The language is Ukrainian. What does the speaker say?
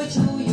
почує.